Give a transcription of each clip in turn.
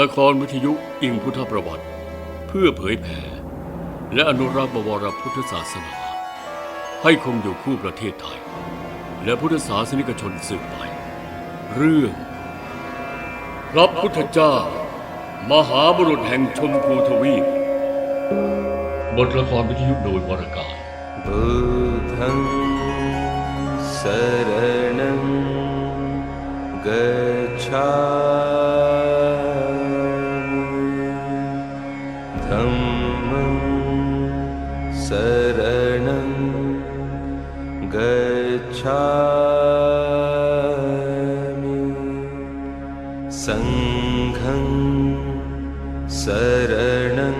ละครวิทยุอิงพุทธประวัติ เพื่อเผยแผ่และอนุรักษ์บวรพุทธศาสนา ให้คงอยู่คู่ประเทศไทย และพุทธศาสนิกชนสืบไป เรื่องพระพุทธเจ้า มหาบุรุษแห่งชมพูทวีปบทละครวิทยุโดยวรการบูธังสรณังกัา धम्मं शरणं गच्छामि सङ्घं शरणं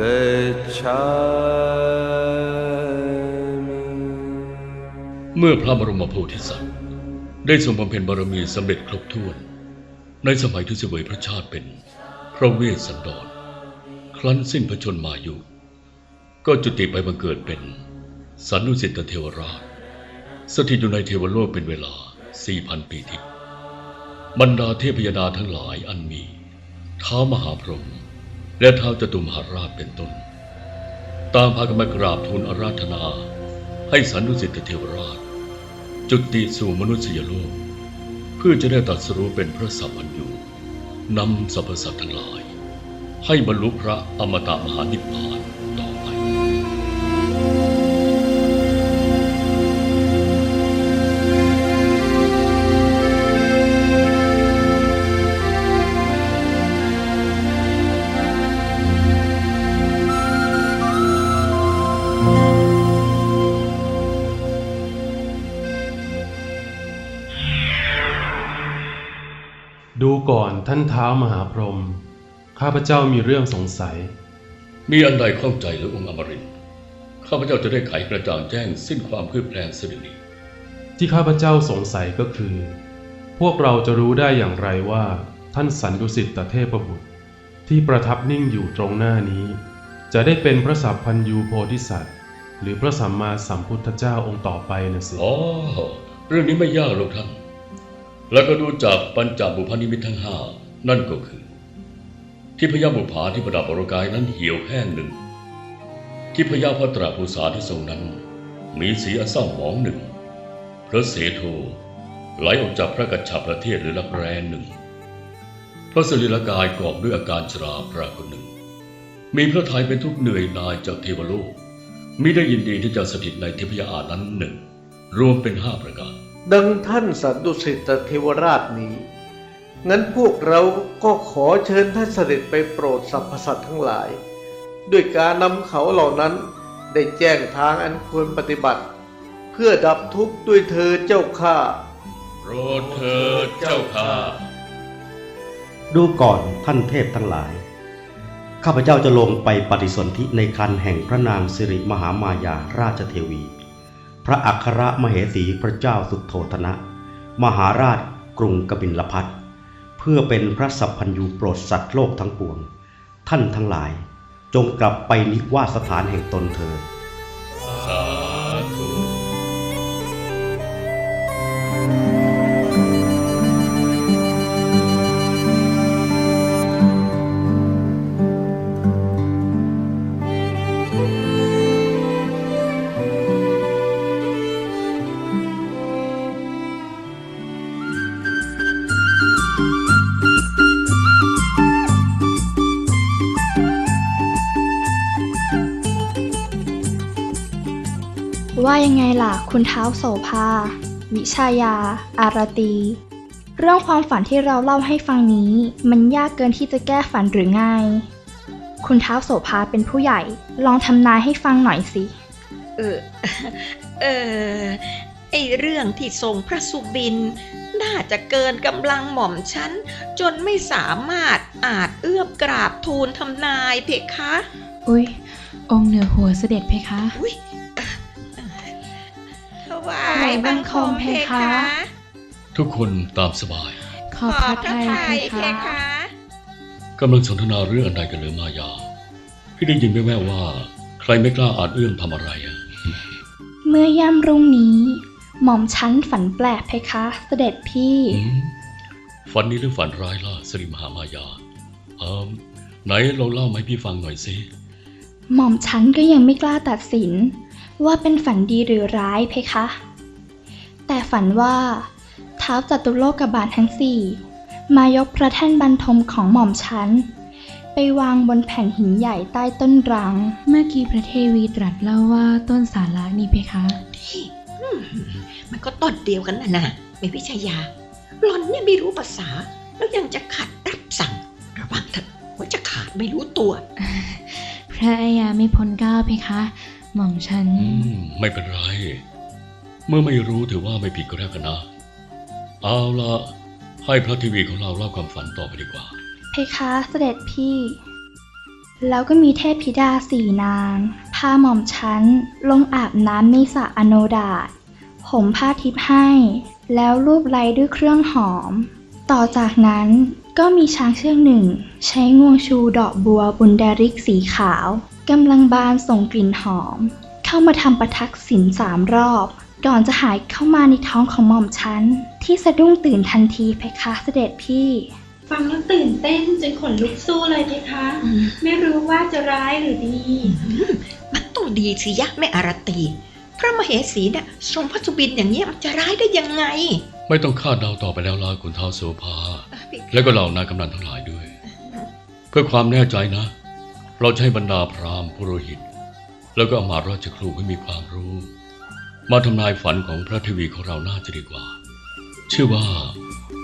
गच्छामि เมื่อพระบรมโพธิสัตว์ ได้ทรงบำเพ็ญบารมีสำเร็จครบถ้วน ในสมัยที่เสวยพระชาติเป็น พระเวสสันดร ครั้นสิ้นพระชนมายุก็จุติไปบังเกิดเป็นสันนุสิตเทวราช สถิตอยู่ในเทวโลกเป็นเวลา 4,000 ปีทิพย์บรรดาเทพยดาทั้งหลายอันมีท้าวมหาพรหมและท้าวจตุมหาราชเป็นต้น ตางพากันมากราบทูลอาราธนา ให้สันนุสิตเทวราช จุติสู่มนุษยโลก เพื่อจะได้ตรัสรู้เป็นพระสัมพันยูนำสรรพสัตว์ทั้งหลาย ให้บรรลุพระอมตะมหานิพพานต่อไป ดูก่อนท่านเท้ามหาพรหม ข้าพเจ้ามีเรื่องสงสัย มีอันใดข้องใจหรือองค์อมรินทร์ข้าพเจ้าจะได้ไขกระจ่างแจ้งสิ้นความคืบแคลงสิรินีที่ข้าพเจ้าสงสัยก็คือ พวกเราจะรู้ได้อย่างไรว่า ท่านสันดุสิตตเทพบุตร ที่ประทับนิ่งอยู่ตรงหน้านี้ จะได้เป็นพระสัพพันยูโพธิสัตว์ หรือพระสัมมาสัมพุทธเจ้าองค์ต่อไปนะสิอ๋อเรื่องนี้ไม่ยากหรอกท่าน แล้วก็ดูจากปัญจบุพนิมิตทั้งห้านั่นก็คือ ที่พญาบุภาที่ประดับอรกายนั้นเหี่ยวแห้งหนึ่ง ที่พญาพัตราภูษาที่ทรงนั้น มีสีอันเศร้าหมองหนึ่งพระเสโทไหลออกจากพระกัจฉาประเทศหรือลักแรนหนึ่ง พระสรีรกายกอบด้วยอาการชราปรากฏหนึ่ง มีพระทัยเป็นทุกเหนื่อยนายจากเทวโลกมิได้ยินดีที่จะสถิตในเทพยาอานั้นหนึ่ง รวมเป็นห้าประการ ดังท่านสันดุสิตเทวราชนี้ งั้นพวกเราก็ขอเชิญท่านเสด็จไปโปรดสรรพสัตว์ทั้งหลาย ด้วยการนำเขาเหล่านั้นได้แจ้งทางอันควรปฏิบัติ เพื่อดับทุกข์ด้วยเธอเจ้าข้าโปรดเถิดเจ้าข้าดูก่อนท่านเทพทั้งหลาย ข้าพเจ้าจะลงไปปฏิสนธิในคันแห่งพระนางสิริมหามายาราชเทวี พระอัครมเหสีพระเจ้าสุโธธนะ มหาราชกรุงกบิลพัทเพื่อเป็นพระสัพพัญญูโปรดสัตว์โลกทั้งปวง ท่านทั้งหลายจงกลับไปนิวาสถานแห่งตนเถิด ยังไงล่ะ คุณเท้าวโสภา วิชายา อารตี เรื่องความฝันที่เราเล่าให้ฟังนี้ มันยากเกินที่จะแก้ฝันหรือง่ายคุณเท้าวโสภาเป็นผู้ใหญ่ ลองทำนายให้ฟังหน่อยสิ เออ เออ ไอเรื่องที่ทรงพระสุบิน น่าจะเกินกำลังหม่อมฉัน จนไม่สามารถอาจเอื้อมกราบทูลทำนายเพคะ อุ๊ย องค์เหนือหัวเสด็จเพคะ อุ้ยถ วาถวายยบับังงคคมมเพเพคะคะ ทุกคนตามสบายขอบพระทัยขอบเพเพคะคะกำลังสนทนาเรื่องอะไรกันหรือมายา พี่ได้ยินแว่วๆว่า ใครไม่กล้าอาจเอื้อมทำอะไรอะเมื่อย่ำรุ่งนี้ หม่อมชั้นฝันแปลกเพคะ เสด็จพี่ อืมฝันนี้หรือฝันร้ายล่ะสริมหามายาเอมไหนลองเล่ามาให้พี่ฟังหน่อยสิหม่อมฉันก็ยังไม่กล้าตัดสิน ว่าเป็นฝันดีหรือร้ายเพคะ แต่ฝันว่าเท้าวจัตุโลกบาลทั้งสี่มายกพระแท่นบรรทมของหม่อมฉัน ไปวางบนแผ่นหินใหญ่ใต้ต้นรัง เมื่อกี้พระเทวีตรัสเล่าว่าต้นสาระนี่เพคะนี่อืมมันก็ต้นเดียวกันนะนะไม่พิชยา หล่อนเนี่ยไม่รู้ภาษา แล้วยังจะขัดรับสั่ง ระวังเถอะว่าจะขาดไม่รู้ตัว พระอายาไม่พ้นเกล้าเพคะ หม่อมฉัน อืม ไม่เป็นไร เมื่อไม่รู้ถือว่าไม่ผิดก็แล้วกันนะ เอาละให้พระทีวีของเราเล่าความฝันต่อไปดีกว่า เพคะเสด็จพี่ แล้วก็มีเทพธิดาสี่นางพาหม่อมฉันลงอาบน้ำในสระอโนดาตห่มผ้าทิพย์ให้ แล้วรูปไล้ด้วยเครื่องหอม ต่อจากนั้นก็มีช้างเชือกหนึ่ง ใช้งวงชูดอกบัวบุนดาริกสีขาวกำลังบานส่งกลิ่นหอม เข้ามาทำประทักษิณสามรอบ ก่อนจะหายเข้ามาในท้องของหม่อมฉัน ที่สะดุ้งตื่นทันทีเพคะเสด็จพี่ ฟังแล้วตื่นเต้นจนขนลุกสู้เลยเพคะอืมไม่รู้ว่าจะร้ายหรือดี มันต้องดีสิยะแม่อารตี พระมเหสีเนี่ยทรงพระสุบินอย่างเงี้ยมันจะร้ายได้ยังไง ไม่ต้องคาดเดาต่อไปแล้วล่ะคุณเท้าโสภา แล้วก็เหล่านายกำนันทั้งหลายด้วย เพื่อความแน่ใจนะ เราจะให้บรรดาพราหมณ์ปุโรหิต แล้วก็อมาตย์ราชครูให้มีความรู้ มาทำนายฝันของพระเทวีของเราน่าจะดีกว่า เชื่อว่า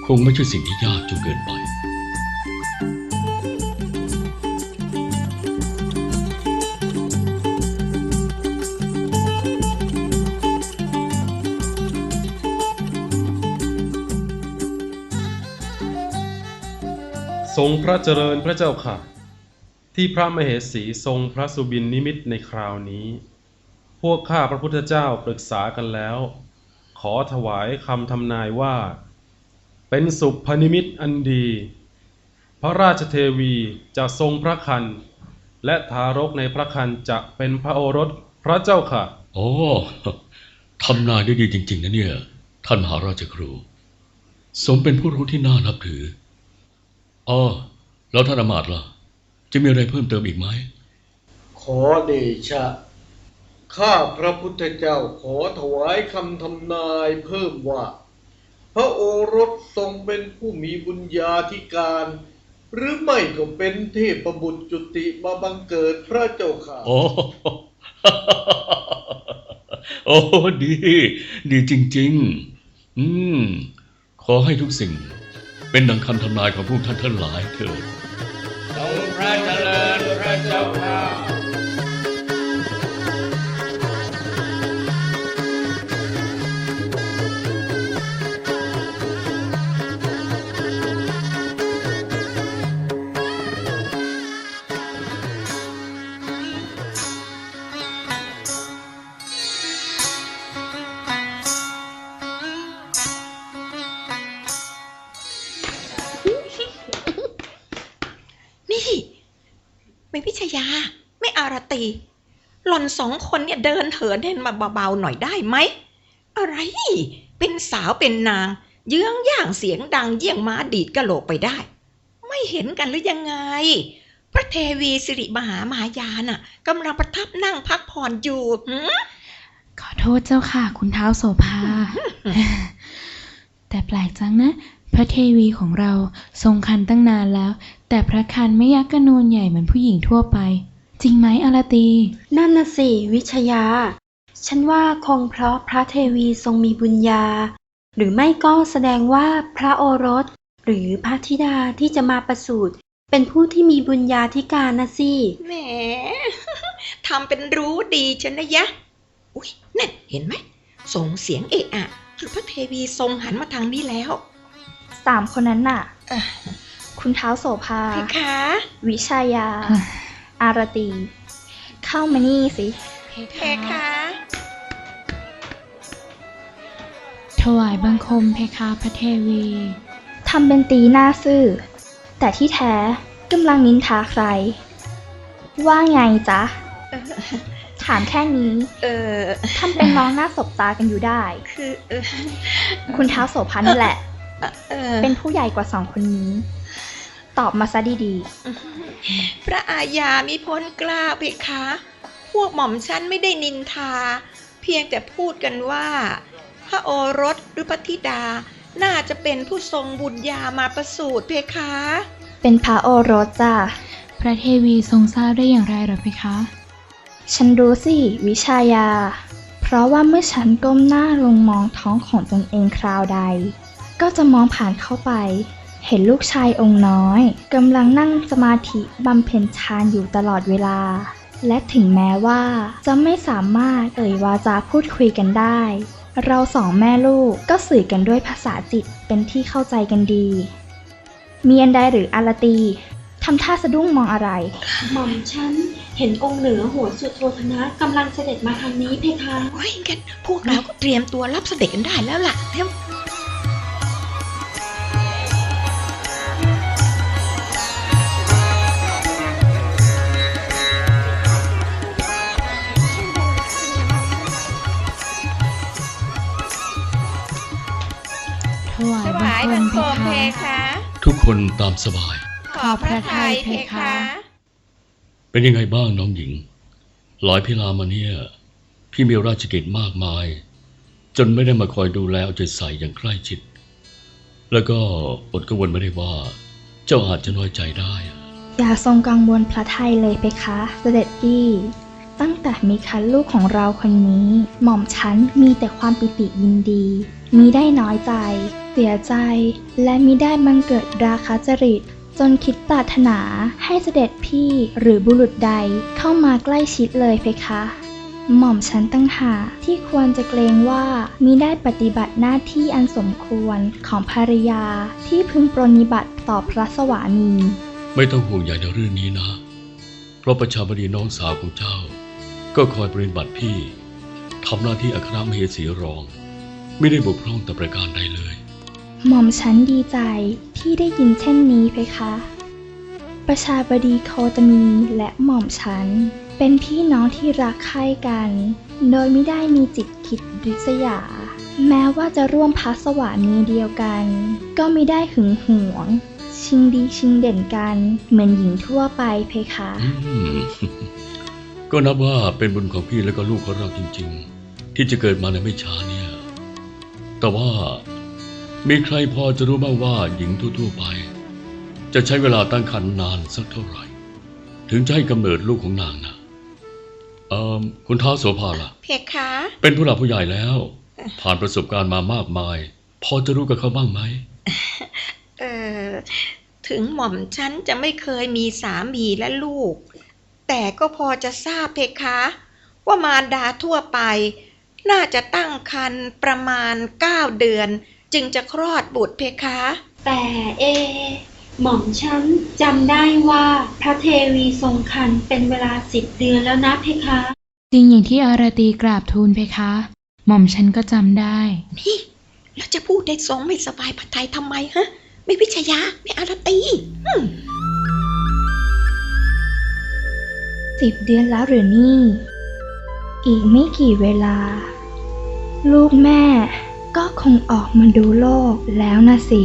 คงไม่ใช่สิ่งที่ยากจนเกินไปทรงพระเจริญพระเจ้าค่ะ ที่พระมเหสีทรงพระสุบินนิมิตในคราวนี้ พวกข้าพระพุทธเจ้าปรึกษากันแล้ว ขอถวายคำทำนายว่า เป็นสุพนิมิตอันดี พระราชเทวีจะทรงพระคัน และทารกในพระคันจะเป็นพระโอรสพระเจ้าค่ะ โอ้ทำนายได้ดีจริง ๆ นะเนี่ย ท่านมหาราชครู สมเป็นผู้รู้ที่น่านับถืออ๋อแล้วท่านอำมาตย์ล่ะ จะมีอะไรเพิ่มเติมอีกไหมขอเดชะ ข้าพระพุทธเจ้าขอถวายคำทำนายเพิ่มว่า พระโอรสทรงเป็นผู้มีบุญญาธิการ หรือไม่ก็เป็นเทพบุตรจุติมาบังเกิดพระเจ้าค่ะ โอ้ โอ้ดี ดีจริง ๆ อืม ขอให้ทุกสิ่ง เป็นดังคำทำนายของพวกท่านทั้งหลายเถิดนี่ สองคนเนี่ยเดินเหินเดินมาเบาๆหน่อยได้ไหม อะไร เป็นสาวเป็นนาง เยื้องย่างเสียงดังเยี่ยงม้าดีดกะโหลกไปได้ ไม่เห็นกันหรือยังไง พระเทวีสิริมหามายาน่ะกำลังประทับนั่งพักผ่อนอยู่หืมขอโทษเจ้าค่ะ คุณเท้าวโสภา แต่แปลกจังนะ พระเทวีของเราทรงคันตั้งนานแล้ว แต่พระคันไม่ยักกระนูนใหญ่เหมือนผู้หญิงทั่วไป จริงไหมอารตี นั่นน่ะสิ วิชยา ฉันว่าคงเพราะพระเทวีทรงมีบุญญา หรือไม่ก็แสดงว่าพระโอรส หรือพระธิดาที่จะมาประสูติเป็นผู้ที่มีบุญญาธิการนะสิ แหม ทำเป็นรู้ดีฉันนะยะ อุ้ยนั่นเห็นไหม ส่งเสียงเอะอะหรือพระเทวีทรงหันมาทางนี้แล้ว สามคนนั้นน่ะอะคุณเท้าวโสภาเพคะ วิชายา อารตี เข้ามานี่สิ เพคะถวายบังคมเพคะพระเทวีทำเป็นตีหน้าซื่อ แต่ที่แท้กำลังนินทาใคร ว่าไงจ๊ะ ถามแค่นี้ เออทำเป็นน้องหน้าสบตากันอยู่ได้ คือเออคุณเท้าวโสภานั่นแหละเอ่อเออเป็นผู้ใหญ่กว่าสองคนนี้ ตอบมาซะดีพระอาญามิพ้นกล้าเพคะ พวกหม่อมฉันไม่ได้นินทา เพียงแต่พูดกันว่า พระโอรสหรือพระธิดา น่าจะเป็นผู้ทรงบุญญามาประสูติเพคะๆเป็นพระโอรสจ้ะพระเทวีทรงทราบได้อย่างไรหรอเพคะ ฉันรู้สิ วิชายา เพราะว่าเมื่อฉันก้มหน้าลงมองท้องของตนเองคราวใด ก็จะมองผ่านเข้าไป เห็นลูกชายองค์น้อยกำลังนั่งสมาธิบำเพ็ญฌานอยู่ตลอดเวลา และถึงแม้ว่าจะไม่สามารถเอ่ยวาจาพูดคุยกันได้ เราสองแม่ลูกก็สื่อกันด้วยภาษาจิตเป็นที่เข้าใจกันดี มีอันใดหรืออารตีทำท่าสะดุ้งมองอะไร หม่อมฉันเห็นองค์เหนือหัวสุดโทธนะกำลังเสด็จมาทางนี้เพคะโอ้ยงั้นพวกเราก็เตรียมตัวรับเสด็จกันได้แล้วล่ะเร็วายถบังวายคบัมงเพคมเพคะคะทุกคนตามสบาย ขอพระทัยเพคะเป็นยังไงบ้างน้องหญิง หลายพิลามาเนี่ยพี่มีราชกิจมากมาย จนไม่ได้มาคอยดูแลเอาใจใส่อย่างใกล้ชิด แล้วก็อดกังวลไม่ได้ว่า เจ้าอาจจะน้อยใจได้อะอย่าทรงกังวลพระไทยเลยเพคะเสด็จพี่ตั้งแต่มีคันลูกของเราคนนี้ หม่อมฉันมีแต่ความปิติยินดี มีได้น้อยใจ เสียใจ และมิได้บังเกิดราคะจริต จนคิดปรารถนาให้เสด็จพี่หรือบุรุษใดเข้ามาใกล้ชิดเลยเพคะหม่อมฉันตั้งหาที่ควรจะเกรงว่ามิได้ปฏิบัติหน้าที่อันสมควรของภรรยาที่พึงปรนนิบัติต่อพระสวามี ไม่ต้องห่วงใหญ่ในเรื่องนี้นะ เพราะประชาบดีน้องสาวของเจ้า ก็คอยปริบัติพี่ทำหน้าที่อัครมเหสีรอง ไม่ได้บกพร่องแต่ประการใดเลย หม่อมฉันดีใจที่ได้ยินเช่นนี้เพคะ ประชาบดีโคตมีและหม่อมฉัน เป็นพี่น้องที่รักใคร่กัน โดยไม่ได้มีจิตคิดริษยา แม้ว่าจะร่วมพัสวามีเดียวกัน ก็ไม่ได้หึงหวง ชิงดีชิงเด่นกัน เหมือนหญิงทั่วไปเพคะอืมก็นับว่าเป็นบุญของพี่และก็ลูกของเราจริง ๆ ที่จะเกิดมาในไม่ช้าเนี่ย แต่ว่ามีใครพอจะรู้บ้างว่าหญิงทั่วๆไป จะใช้เวลาตั้งครรภ์นานสักเท่าไหร่ ถึงจะให้กำเนิดลูกของนางนะเอ่อคุณท้าวโสภาล่ะ เพคะ เป็นผู้หลักผู้ใหญ่แล้ว ผ่านประสบการณ์มามากมาย พอจะรู้กับเขาบ้างไหมเออถึงหม่อมฉันจะไม่เคยมีสามีและลูก แต่ก็พอจะทราบเพคะ ว่ามารดาทั่วไป น่าจะตั้งครรภ์ประมาณ 9 เดือน จึงจะคลอดบุตรเพคะ แต่เอ หม่อมฉันจำได้ว่าพระเทวีทรงคันเป็นเวลาสิบเดือนแล้วนะเพคะ จริงอย่างที่อารตีกราบทูลเพคะ หม่อมฉันก็จำได้ นี่แล้วจะพูดได้ทรงไม่สบายพระทัยทำไมฮะ ไม่วิชยาไม่อารตีอืมสิบเดือนแล้วหรือนี่ อีกไม่กี่เวลา ลูกแม่ก็คงออกมาดูโลกแล้วนะสิ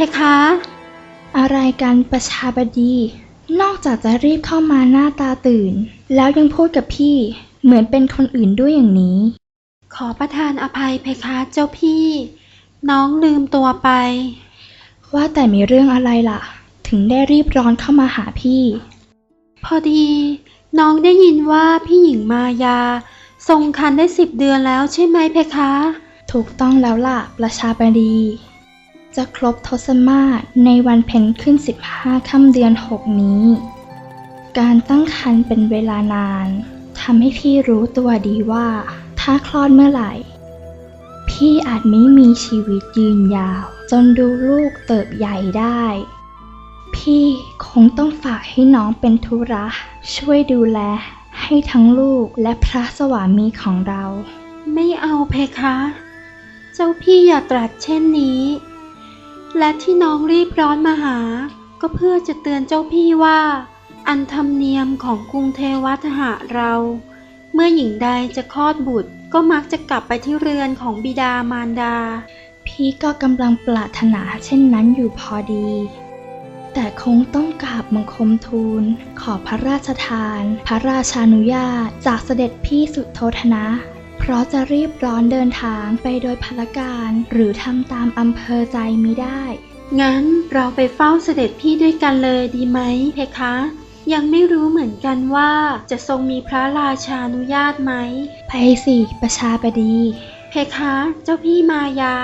เทวีเพคะ อะไรกันประชาบดี นอกจากจะรีบเข้ามาหน้าตาตื่น แล้วยังพูดกับพี่เหมือนเป็นคนอื่นด้วยอย่างนี้ ขอประทานอภัยเพคะเจ้าพี่ น้องลืมตัวไป ว่าแต่มีเรื่องอะไรล่ะ ถึงได้รีบร้อนเข้ามาหาพี่ พอดี น้องได้ยินว่าพี่หญิงมายา ทรงคันได้สิบเดือนแล้วใช่ไหมเพคะ ถูกต้องแล้วล่ะ ประชาบดี จะครบทศมาศในวันเพ็ญขึ้น 15 ค่ำเดือนหกนี้ การตั้งครรภ์เป็นเวลานานทำให้พี่รู้ตัวดีว่า ถ้าคลอดเมื่อไหร่ พี่อาจไม่มีชีวิตยืนยาว จนดูลูกเติบใหญ่ได้ พี่คงต้องฝากให้น้องเป็นธุระช่วยดูแล ให้ทั้งลูกและพระสวามีของเรา ไม่เอาเพคะ เจ้าพี่อย่าตรัสเช่นนี้ และที่น้องรีบร้อนมาหา ก็เพื่อจะเตือนเจ้าพี่ว่า อันธรรมเนียมของกรุงเทวทหะเรา เมื่อหญิงใดจะคลอดบุตรก็มักจะกลับไปที่เรือนของบิดามารดา พี่ก็กำลังปรารถนาเช่นนั้นอยู่พอดี แต่คงต้องกราบบังคมทูล ขอพระราชทาน พระราชานุญาตจากเสด็จพี่สุโธธนะ เพราะจะรีบร้อนเดินทางไปโดยพลการหรือทำตามอำเภอใจมิได้ งั้นเราไปเฝ้าเสด็จพี่ด้วยกันเลยดีไหมเพคะ ยังไม่รู้เหมือนกันว่าจะทรงมีพระราชานุญาตไหมไปสิประชาบดี เพคะ เจ้าพี่มายา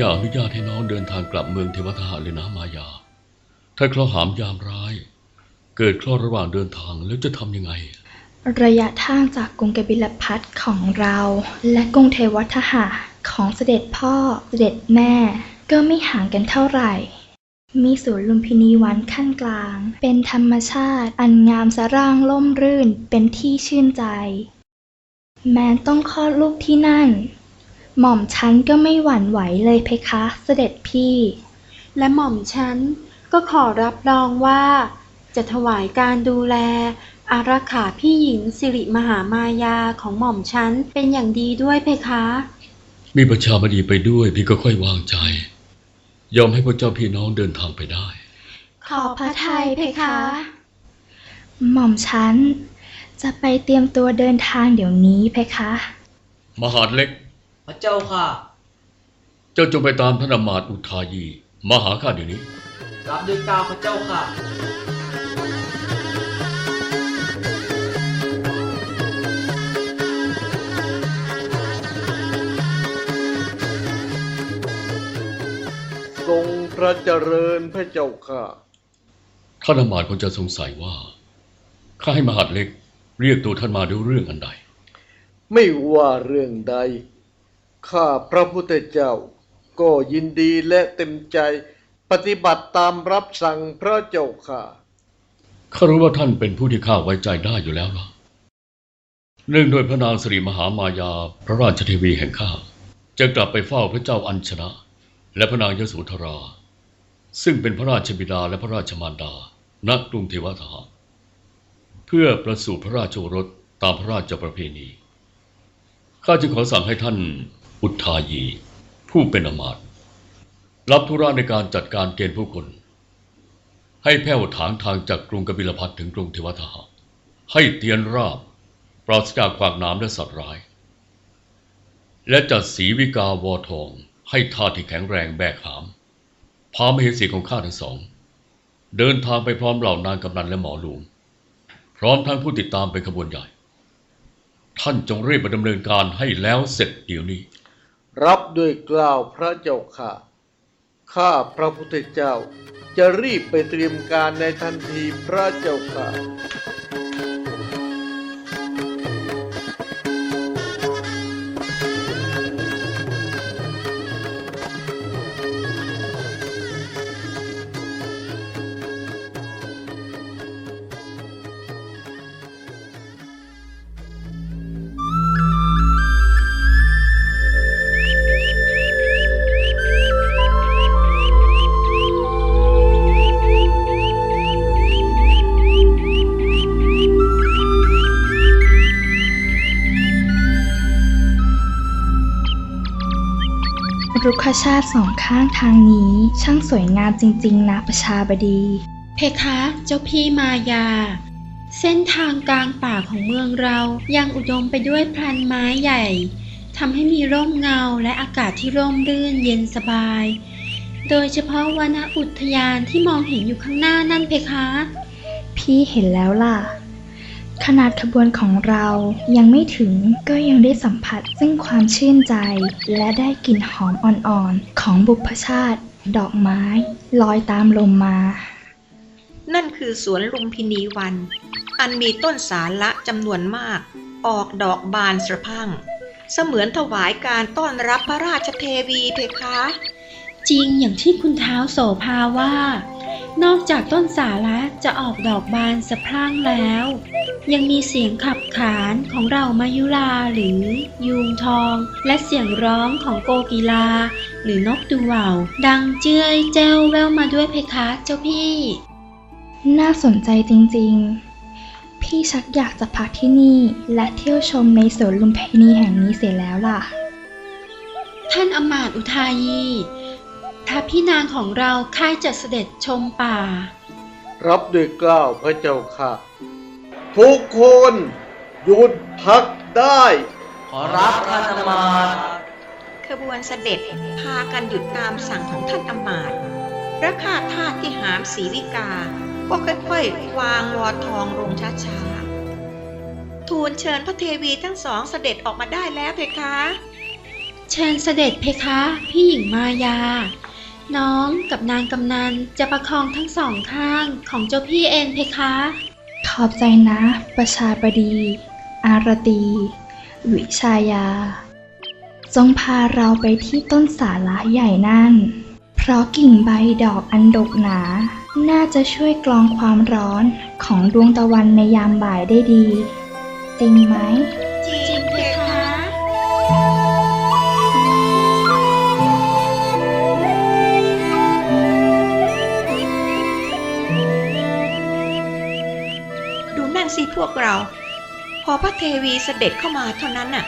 อยากอนุญาตให้น้องเดินทางกลับเมืองเทวทหารเลยนะมายา ถ้าเคราหามยามร้าย เกิดคราะห์ระหว่างเดินทางแล้วจะทำยังไง ระยะทางจากกรุงกบิลพัทของเรา และกรุงเทวทหะของเสด็จพ่อเสด็จแม่ ก็ไม่ห่างกันเท่าไหร่ มีสวนลุมพินีวันขั้นกลาง เป็นธรรมชาติอันงามสร่างล่มรื่นเป็นที่ชื่นใจ แม้ต้องคลอดลูกที่นั่น หม่อมฉันก็ไม่หวั่นไหวเลยเพคะ เสด็จพี่ และหม่อมฉันก็ขอรับรองว่า จะถวายการดูแล อารักขาพี่หญิงสิริมหามายาของหม่อมฉันเป็นอย่างดีด้วยเพคะ มีประชาบดีไปด้วยพี่ก็ค่อยวางใจ ยอมให้พวกเจ้าพี่น้องเดินทางไปได้ ขอพระทัยเพคะ หม่อมฉันจะไปเตรียมตัวเดินทางเดี๋ยวนี้เพคะ มหาดเล็ก พระเจ้าค่ะ เจ้าจงไปตามท่านอำมาตย์อุทายี มาหาข้าเดี๋ยวนี้ รับด้วยกล้าวพระเจ้าค่ะ ทรงพระเจริญพระเจ้าค่ะ ท่านอำมาตย์คงจะสงสัยว่า ข้าให้มหาดเล็ก เรียกตัวท่านมาด้วยเรื่องอันใด ไม่ว่าเรื่องใด ข้าพระพุทธเจ้า ก็ยินดีและเต็มใจ ปฏิบัติตามรับสั่งพระเจ้าค่ะ ข้ารู้ว่าท่านเป็นผู้ที่ข้าไว้ใจได้อยู่แล้วล่ะเนื่องด้วยพระนางสิริมหามายาพระราชเทวีแห่งข้าจะกลับไปเฝ้าพระเจ้าอัญชนะ และพระนางยโสธรา ซึ่งเป็นพระราชบิดาและพระราชมารดาณกรุงเทวทหาเพื่อประสูติพระราชโอรสตามพระราชประเพณี ข้าจึงขอสั่งให้ท่าน อุทายี ผู้เป็นอมาตรับธุระในการจัดการเกณฑ์ผู้คน ให้แผ่วถางทางจากกรุงกบิลพัทถึงกรุงเทวทหารให้เตียนราบ ปราศจากขวากน้ำและสัตว์ร้าย และจัดสีวิกาวอทอง ให้ท่าที่แข็งแรงแบกหาม พามเหสีของข้าทั้งสอง เดินทางไปพร้อมเหล่านางกำนันและหมอหลวงพร้อมทั้งผู้ติดตามเป็นขบวนใหญ่ ท่านจงรีบไปดำเนินการให้แล้วเสร็จเดี๋ยวนี้ รับด้วยกล่าวพระเจ้าค่ะ ข้าพระพุทธเจ้าจะรีบไปเตรียมการในทันทีพระเจ้าค่ะ ชาติสองข้างทางนี้ ช่างสวยงามจริงๆ นะประชาบดี เพคะเจ้าพี่มายา เส้นทางกลางป่าของเมืองเรายังอุดมไปด้วยพลันไม้ใหญ่ทำให้มีร่มเงาและอากาศที่ร่มรื่นเย็นสบาย โดยเฉพาะวนอุทยานที่มองเห็นอยู่ข้างหน้านั่นเพคะ พี่เห็นแล้วล่ะ ขนาดขบวนของเรายังไม่ถึงก็ยังได้สัมผัสซึ่งความชื่นใจ และได้กลิ่นหอมอ่อนๆ ของบุพชาติ ดอกไม้ ลอยตามลมมา นั่นคือสวนลุมพินีวัน อันมีต้นสาละจำนวนมาก ออกดอกบานสะพั่ง เสมือนถวายการต้อนรับพระราชเทวีเพคะ จริงอย่างที่คุณเท้าโสภาว่า นอกจากต้นสาระจะออกดอกบานสะพรั่งแล้ว ยังมีเสียงขับขานของเรามายุราหรือยูงทอง และเสียงร้องของโกกีลา หรือนกดูว่าวดังเจ้ยแจ้วแววมาด้วยเพคะเจ้าพี่ น่าสนใจจริงๆ พี่ชักอยากจะพักที่นี่และเที่ยวชมในสวนลุมพินีแห่งนี้เสียแล้วล่ะ ท่านอำมาตย์อุทายี พระพี่นางของเราค่ายจะเสด็จชมป่า รับด้วยเกล้าวพระเจ้าค่ะ ทุกคนหยุดพักได้ ขอรับท่านอำมาตย์ขบวนเสด็จพากันหยุดตามสั่งของท่านอำมาตย์พระข้าทาสที่หามศรีวิกา ก็ค่อยๆวางวอทองลงช้าๆ ทูลเชิญพระเทวีทั้งสองเสด็จออกมาได้แล้วเพคะ เชิญเสด็จเพคะ พี่หญิงมายา น้องกับนางกำนันจะประคองทั้งสองข้างของเจ้าพี่เองเพคะ ขอบใจนะ ประชาบดี อารตี วิชายา จงพาเราไปที่ต้นสาระใหญ่นั่น เพราะกิ่งใบดอกอันดกหนา น่าจะช่วยกรองความร้อนของดวงตะวันในยามบ่ายได้ดี จริงไหม นั่นสิพวกเรา พอพระเทวีเสด็จเข้ามาเท่านั้นน่ะ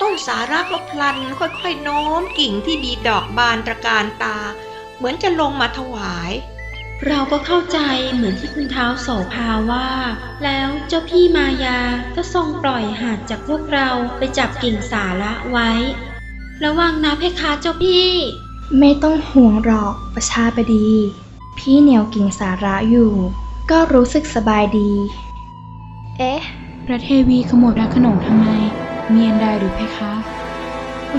ต้นสาระก็พลันค่อยๆโน้มกิ่งที่มีดอกบานตระการตา เหมือนจะลงมาถวาย เราก็เข้าใจเหมือนที่คุณเท้าโสภาว่า แล้วเจ้าพี่มายาก็ทรงปล่อยหาดจากพวกเราไปจับกิ่งสาระไว้ ระวังนะเพคะเจ้าพี่ไม่ต้องห่วงหรอกประชาบดี พี่เหนียวกิ่งสาระอยู่ ก็รู้สึกสบายดี เอ๊ะ พระเทวีขมวดพระโขนงทำไมมีอันใดหรือเพคะ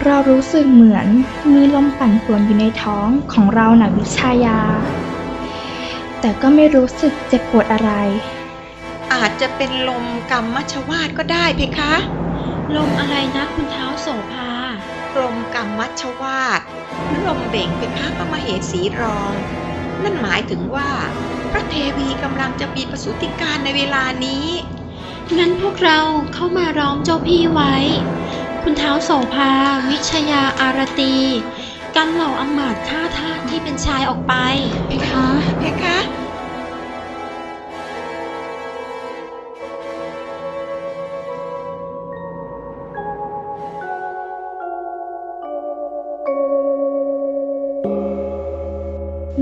เรารู้สึกเหมือนมีลมปั่นป่วนอยู่ในท้องของเราหนะวิชายา แต่ก็ไม่รู้สึกเจ็บปวดอะไร อาจจะเป็นลมกรรมมัชวาดก็ได้เพคะ ลมอะไรนะคุณเท้าโสภาลมกรรมมัชวาดหรือลมเบ่งเป็นพระพมเหสีรอง นั่นหมายถึงว่า พระเทวีกำลังจะมีประสูติการในเวลานี้ งั้นพวกเราเข้ามาร้อมเจ้าพี่ไว้ คุณเท้าโสภา วิชยาอารตี กันเหล่าอำมาตย์ฆ่าทาสที่เป็นชายออกไปเพคะเพคะ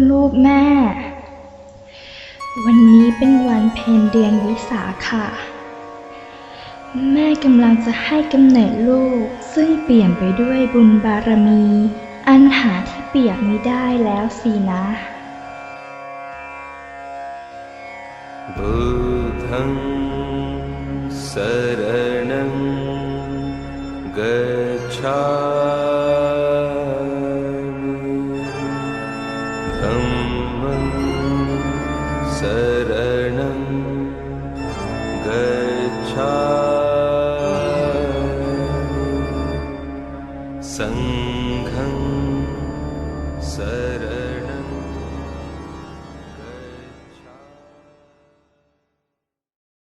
ลูกแม่ วันนี้เป็นวันเพ็ญเดือนวิสาขะ แม่กำลังจะให้กำเนิดลูก ซึ่งเปลี่ยนไปด้วยบุญบารมี อันหาที่เปรียบมิได้แล้วสินะ बुद्धं शरणं गच्छामि